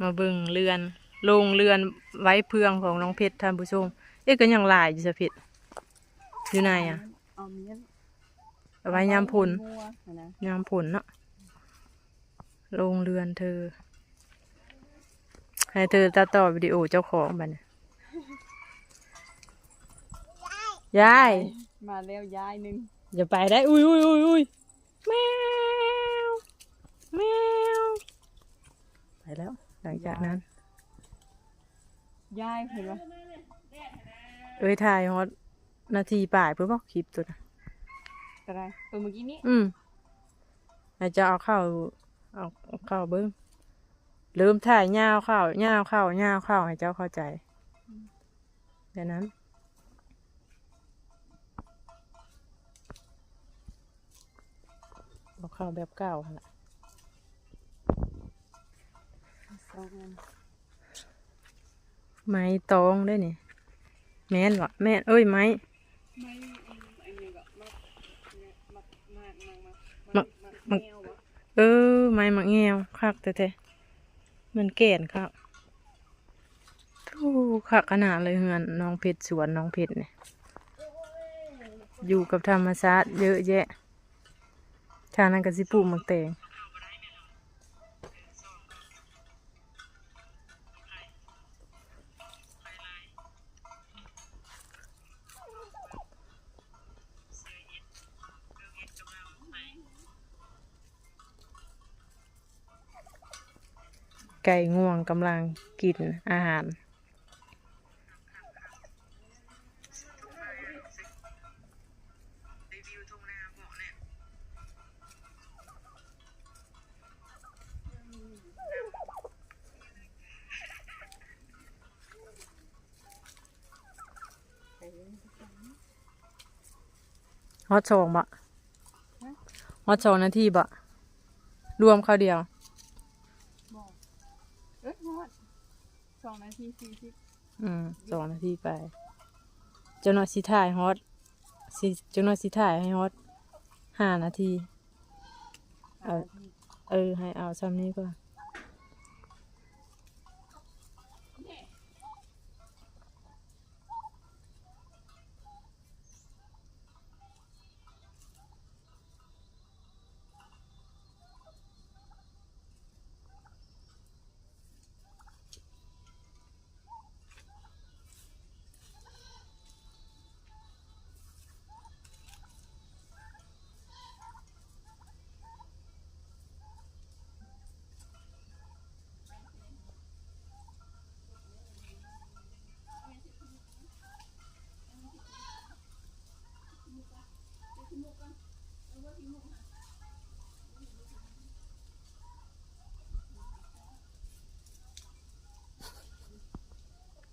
มาเบิ่งเรือนโรงเรือนไว้เพื่องของน้องเพชรท่านผู้ชม เอ๊ะก็ยังหลายอยู่สะเพชรอยู่ไหนอะเอาเมียนเอาไว้ยามพลงัวนะยามผลเนาะโรงเรือนเธอ ให้เธอตัดต่อวิดีโอเจ้าของบัดนยาย มาแล้วยายหนึ่งอย่าไปได้ อุ้ยอุ้ยอุ้ยอุ้ยแมว แมว ไปแล้ว หลังจากนั้น ยายเห็นปะเอ้ยถ่ายฮอตนาทีป่ายเพื่อบอกคลิปตัวนะอะไรเออเมื่อกี้นี้อืมอาจจะเอาเข้าเอาเอาเข้าเบิ้งลืมถ่ายย่าวเข้าย่าวเข้าย่าวเข้าให้เจ้าเข้าใจเดี๋ยวนั้นเอาเข้าแบบเก่าหั่นล่ะ ไม้ตองได้นี่แม่นวะแม่นเอ้ยไม้มักมักเนี่ยมักมากมากมากมักมักแนววะเออ ไม้มะแงวคักแต่แต่มันแก่นครับทูคักขนาดเลยเฮือนน้องเพชรสวนน้องเพชรเนี่ยอยู่กับธรรมชาติเยอะแยะทานั้นก็สิปูมักแตง ไก่ง่วงกำลังกินอาหาร ฮอตสองบะฮอตสองนาทีบะรวมข้าวเดียว บอกเอ้ยฮอดสอง นาทีสี่สิบอืมสองนาทีไปเจ้าหน้าที่ถ่ายฮอตสิเจ้าหน้าที่ถ่ายให้ฮอตห้านาที เอาห้านาทีเออ ให้เอาซ้ำนี้ก่อน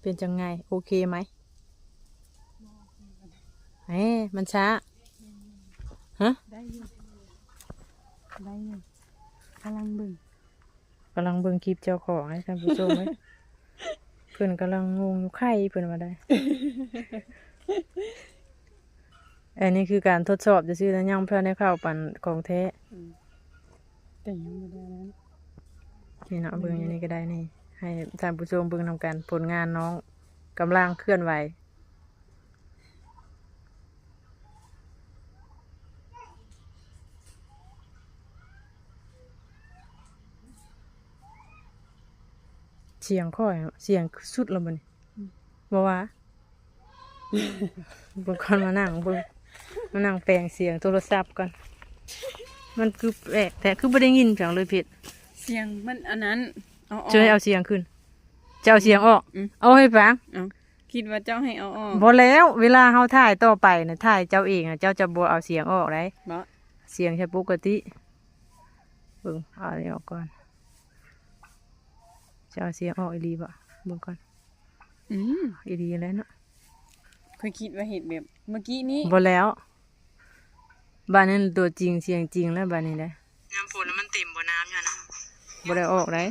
เป็นจังไง โอเคไหมเอ้มันช้า ฮะ ได้อยู่ได้อยู่กำลังเบิ่งกำลังเบิ่งคลิปเจ้าของให้ท่านผู้ชมไหมเพื่อนกำลังงงอยู่ไข่เพื่อนมาได้ อันนี้คือการทดสอบจะซื้อแล้วยังเพื่อนได้เข้าปันของแท้อืมแต่ยังไม่ได้นั้นนี่เนาะเบิ่งอย่างนี้ก็ได้นี่ ให้ท่านผู้ชมเบิ่งนำกันผลงานน้องกำลังเคลื่อนไหวเสียงค่อยเสียงสุดแล้วมันบ่ว่าบิ่งก่อนมานั่งเบิ่งมานั่งแปลงเสียงโทรศัพท์ก่อนมันคือแปลกแต่คือบ่ได้ยินเสียงเลยผิด เสียงมันอันนั้น เอาออก ช่วยเอาเสียงขึ้น จะเอาเสียงออก อืม เอาให้ฟังเอาคิดว่าเจ้าให้เอาออกบ่แล้ว เวลาเฮาถ่ายต่อไปนะถ่ายเจ้าเองน่ะเจ้าจะบ่เอาเสียงออกได้บ่เสียงใช่ปกติเบิ่งเอาอันนี้ออกก่อนจะเอาเสียงออกอีหลีบ่เบิ่งก่อนอืมอีหลีแล้วเนาะเคยคิดว่าเห็ดแบบเมื่อกี้นี้บ่แล้วบ้านนั้นตัวจริงเสียงจริงแล้วบ้านนี้แหละน้ำฝนมันเต็มบ่น้ำอยู่นะ บ่ได้ออกได้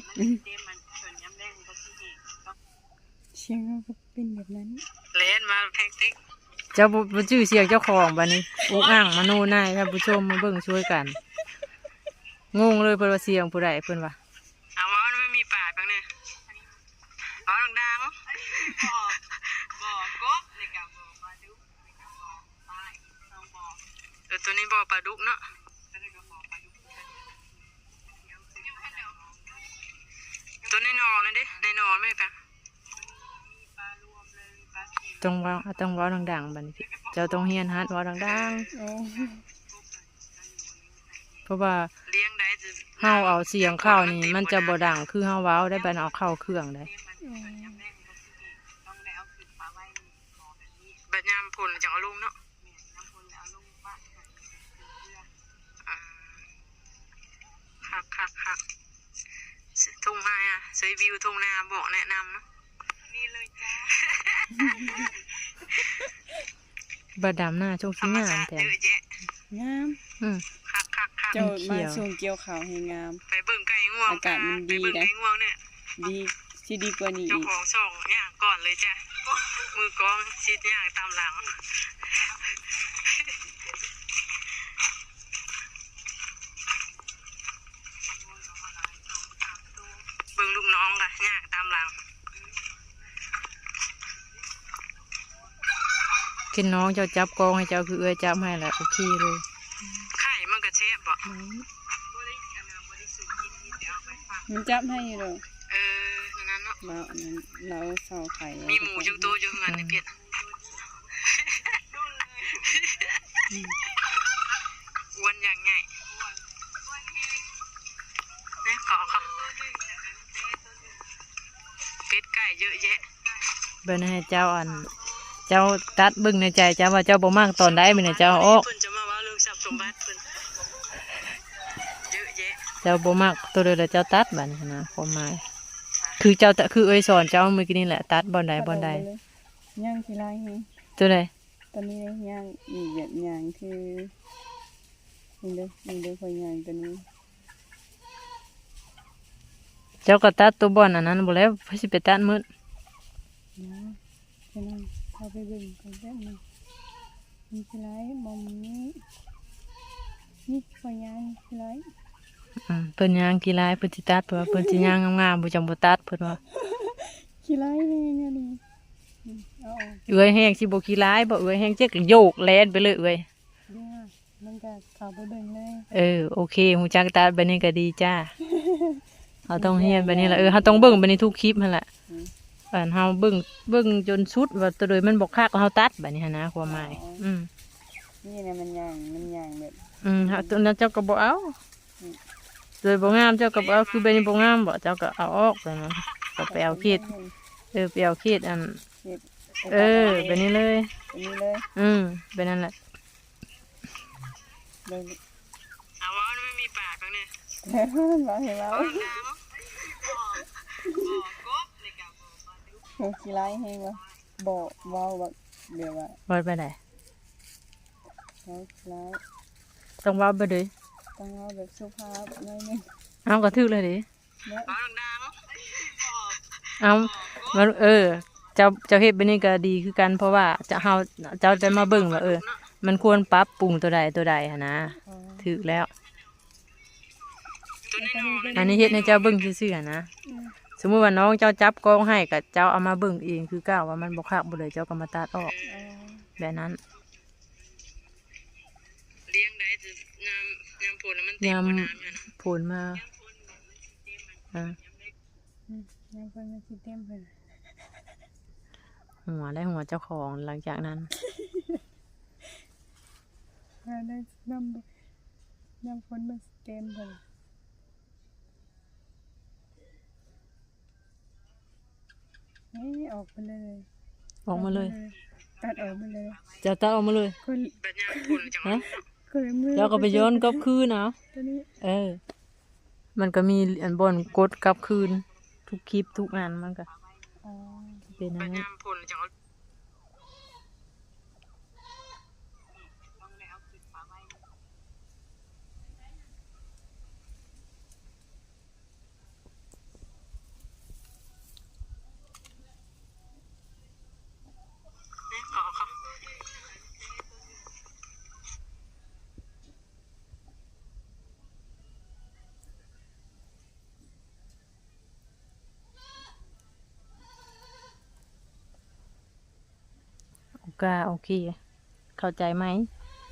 เสียงเราก็เป็นแบบนั้นเล่นมาแพ็กติ๊กเจ้าบ่บ่ชื่อเสียงเจ้าของบ้านนี้อุกอ่างมโนนายท่านผู้ชมมาเบิ่งช่วยกัน งงเลยเพิ่นว่าเสียงผู้ใดเพิ่นว่าเอาว่าไม่มีป่าแป๊บนึงเนี่ยเอาดังบอกบอกกบเลยกับบอกปลาดุกเลยกับบอกปลาอีกสองบอกๆเออตัวนี้บ่อปลาดุกเนาะ ตัวในนอนั่นดิในนอไม่ปะมีปลารวมเลยปลาเค็มต้องเว้าต้องเว้าดังๆบัดนี้พี่เจ้าต้องเฮียนฮัดเว้าดังๆเพราะว่าเลี้ยงได้จะเฮาเอาเสียงเข้านี่ มันจะบ่ดังคือเฮาเว้าได้บัดเอาเข้าเครื่องได้เลี้ยงมันยำแรกมันต้องได้เอาขึ้นปลาไว้ก่อนแบบนี้บัดยามผลจังเอาลงเนาะแม่น้ำพลเอาลงปะใส่เกลืออ่าคักคักคัก ทุ่งนาอะสวยวิวทุ่งนาบอกแนะนำเนาะนี่เลยจ้าบัดดำหน้าช่วงธรสิรมงามชาติแต่เยอะแยะงามอืมคักคักคักเจ้าเขีมายวช่วงเกี่ยวขาวให้งาม ไปเบิ่งไก่ง่วงอากาศมันดีไปเบิ่งนะไก่ง่วงเนี่ยดีสิดีกว่านี้เจ้าอีกของส่องย่างก่อนเลยจ้ะมือกองชิดย่างตามหลัง เบิ่งลูกน้องค่ะย่างตามหลังกินน้องเจ้าจับกองให้เจ้าคือเอื้อจับให้แหละโอเคเลยไข่มันก็เชฟบ่มันจับให้อยู่ดอกเออนั่นเนาะเราอันนั้นเราเสาไข่มีหมูจังโตจังงันในเพียรอ้วนอย่างไงเนี่ยขอเข ก่เยอะแยะเบิ่งให้เจ้าอัน เจ้าตัดเบิ่งในใจเจ้าว่าเจ้าบ่มากตอนได้มีในเจ้าออกเพิ่นจะมาว่าเรื่องทรัพย์สมบัติเพิ่นเยอะแยะเจ้าบ่มากตัวเดียวแล้วเจ้าตัดบัดนี้นะความหมายคือเจ้าตะคือเอ้ยสอนเจ้าเมื่อกี้นี่แหละตัดบ่อนใดบ่อนใดย่างทีไรไงตัวใดตอนนี้ย่างอีกแบบย่างคือนี่เด้อนี่เด้อคอยย่างตัวนี้ เจ้าก็ตัดตัวบ่อนอันนั้นบ่แล้วเพิ่นสิไปตัดมืดนะฉะนั้นเข้าไปเบิ่งกันแป๊บนึงมีทีไรมอมนี้นี่คอยย่างทีไรอืมเพิ่นย่างกี่ลายเพิ่นสิตัดเพิ่นว่าเพิ่นสิย่างงามๆบ่จำบ่ตัดเพิ่นว่าทีไรนี่เนี่ยนี่อืมเอาออกเอื้อยแห้งสิบ่ขี้ลายบ่เอื้อยแห้งเจ๊กโยกแล่นไปเลยเอื้อยเดี๋ยวมันก็เข้าไปเบิ่งเลย เออโอเคฮู้จักตัดบัดนี้ก็ดีจ้า เฮาต้องเรียนบัดนี้ล่ะเออเฮาต้องเบิ่งบัดนี้ทุกคลิปหั่นล่ะอืมอันเฮาเบิ่งเบิ่งจนสุดว่าตัวโดยมันบ่คักเฮาตัดบัดนี้หันนะความหมายอืมนี่นะมันย่างมันย่างแบบอืมเฮาตัวนั้นเจ้าก็บ่เอาโดยบ่งามเจ้าก็บ่เอาคือบัดนี้บ่งามบ่เจ้าก็เอาออกแล้วนะก็ไปเอาขีดเออไปเอาขีดอันเออแบบนี้เลยแบบนี้เลย อืมเป็นนั่นแหละเลยเอาว่าไม่มีปากแล้วเนี่ยมันมาให้เราดั งหัวขี้ไล่ให้ว่าบอกว้าวแบบเดี๋ยวว่าว่าไปไหนเขาขี้ไล่ต้องว่าไปเลยต้องเอาแบบสุภาพหน่อยหนึงเอากระทึกเลยดิแล้วเอามันเออ เจ้าเจ้าเฮ็ดไปนี่ก็ดีคือกันเพราะว่าจะเฮาเจ้าจะมาเบิ่งว่าเออ มันควรปรับปรุงตัวใดตัวใดหนนะอ๋อถูกแล้ว อันนี้เฮ็ดให้เจ้าเบิ่งซื่อๆหั้นนะอืม สมมุติว่าน้องเจ้าจับกล้องให้กับเจ้าเอามาเบิ่งเองคือก้าวว่ามันบ่คักบ่เลยเจ้าก็มาตัดออกอ๋อแบบนั้นเลี้ยงได้จะน้ำน้ำผลมันยามผลมาอ่าอืมยังคนมาคิดเต็มเลยหัวและหัวเจ้าของหลังจากนั้นมาได้นำนำคนมาเต็มเล นี่ออกไปเลยออกมาเลย ตัดออกมาเลยเจ้าตัดออกมาเลยคนแบบยามผลจังฮะเคยมือเจ้าก็ไปย้อนกลับคืนเอาตัวนี้เออ มันก็มีอันบนกดกลับคืน ทุกคลิปทุกอันมันก็อ๋อเป็นอย่างนั้น ยามผลจังขอเขา ก็โอเค เข้าใจไหม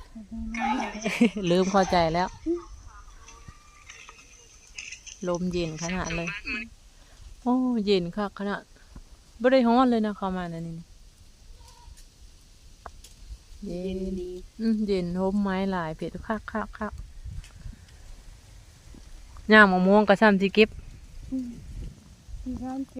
เขาได้น้อยลืมเข้าใจแล้ว ลมเย็นขนาดเลย โอ้เย็นคักขนาดไม่ได้ฮ้อนเลยนะเข้ามาในะนี่เย็เย็นนดีอืมเย็นโฮมไม้หลายเผ็ดคักคักคักย่างมะม่วงกระซ้ำที่เก็บที่ร้าน